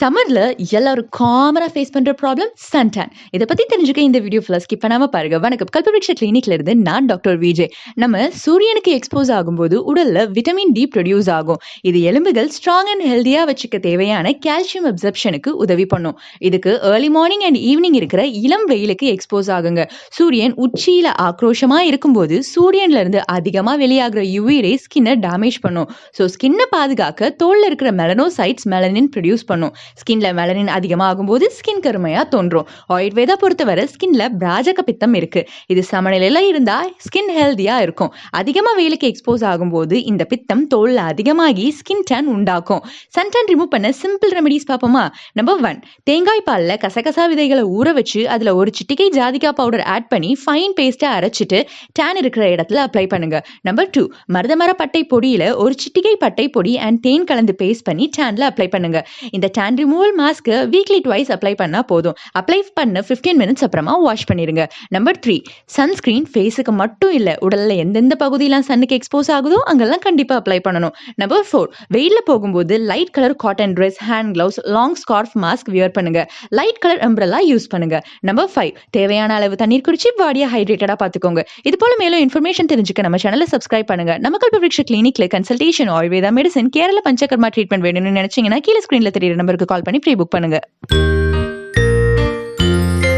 சம்மர்ல எல்லாரும் காமனா ஃபேஸ் பண்ற ப்ராப்ளம் சன்டான் இதை பத்தி தெரிஞ்சுக்க இந்த வீடியோ ஃபுல்லா ஸ்கிப் பண்ணாம பாருங்க. வணக்கம். கல்பவృక్ష கிளினிக்ல இருந்து நான் டாக்டர் விஜய் நம்ம சூரியனுக்கு எக்ஸ்போஸ் ஆகும்போது உடல்ல விட்டமின் டி ப்ரொடியூஸ் ஆகும். இது எலும்புகள் ஸ்ட்ராங் அண்ட் ஹெல்தியா வச்சுக்க தேவையான கால்சியம் அப்சர்ப்ஷனுக்கு உதவி பண்ணும். இதுக்கு ஏர்லி மார்னிங் அண்ட் ஈவினிங் இருக்கிற இளம் வெயிலுக்கு எக்ஸ்போஸ் ஆகுங்க. சூரியன் உச்சியில ஆக்ரோஷமா இருக்கும்போது சூரியன்ல இருந்து அதிகமா வெளியாகிற யுவி ரே ஸ்கின்னை டேமேஜ் பண்ணும். ஸோ ஸ்கின்னை பாதுகாக்க தோல்ல இருக்கிற மெலனோசைட்ஸ் மெலனின் ப்ரொடியூஸ் பண்ணும். ஸ்கின்ல மெலனின் அதிகமாகும் போது ஸ்கின் கருமையா தோன்றும். ஆயுர்வேதா பொறுத்தவரை ஸ்கின்ல பிராஜக பித்தம் இருக்கு. இது சமநிலையில இருந்தா ஸ்கின் ஹெல்தியா இருக்கும். அதிகமா வெயிலுக்கு எக்ஸ்போஸ் ஆகும்போது இந்த பித்தம் தோல்ல அதிகமாகி ஸ்கின் டேன் உண்டாக்கும். சன் டேன் ரிமூவ் பண்ண சிம்பிள் ரெமெடிஸ் பார்ப்போமா? நம்பர் ஒன் தேங்காய் பால்ல கசகசா விதைகளை ஊற வச்சு அதுல ஒரு சிட்டிகை ஜாதிகா பவுடர் ஆட் பண்ணி ஃபைன் பேஸ்டா அரைச்சிட்டு டேன் இருக்கிற இடத்துல அப்ளை பண்ணுங்க. நம்பர் டூ மருதமர பட்டை பொடியில ஒரு சிட்டிகை பட்டை பொடி அண்ட் தேன் கலந்து பேஸ்ட் பண்ணி டேன்ல அப்ளை பண்ணுங்க. இந்த டேன் ரிமூவல் மாஸ்க்கு வீக்லி ட்வைஸ் அப்ளை பண்ணால் போதும். அப்ளை பண்ண ஃபிஃப்டீன் மினிட்ஸ் அப்புறமா வாஷ் பண்ணிடுங்க நம்பர் த்ரீ சன்ஸ்கிரீன் ஃபேஸுக்கு மட்டும் இல்லை உடல்ல எந்தெந்த பகுதியெல்லாம் சன்னுக்கு எக்ஸ்போஸ் ஆகுதோ அங்கெல்லாம் கண்டிப்பாக அப்ளை பண்ணணும். நம்பர் ஃபோர் வெயிலில் போகும்போது light colour cotton dress hand gloves long scarf mask wear பண்ணுங்க. லைட் கலர் அம்ப்ரல்லா யூஸ் பண்ணுங்க. நம்பர் ஃபைவ் தேவையான அளவு தண்ணீர் குடிச்சு பாடியை ஹைட்ரேட்டடாக பார்த்துக்கோங்க இது போல மேலும் இன்ஃபர்மேஷன் தெரிஞ்சுக்க நம்ம சேனலை சப்ஸ்கிரைப் பண்ணுங்க. நம்ம Kalpavriksha கிளினிக்ல consultation Ayurveda medicine Kerala Panchakarma treatment வேணும்னு நினைச்சீங்கன்னா கீழே ஸ்க்ரீனில் தெரியுற நம்பருக்கு கால் பண்ணி ப்ரீ புக் பண்ணுங்க.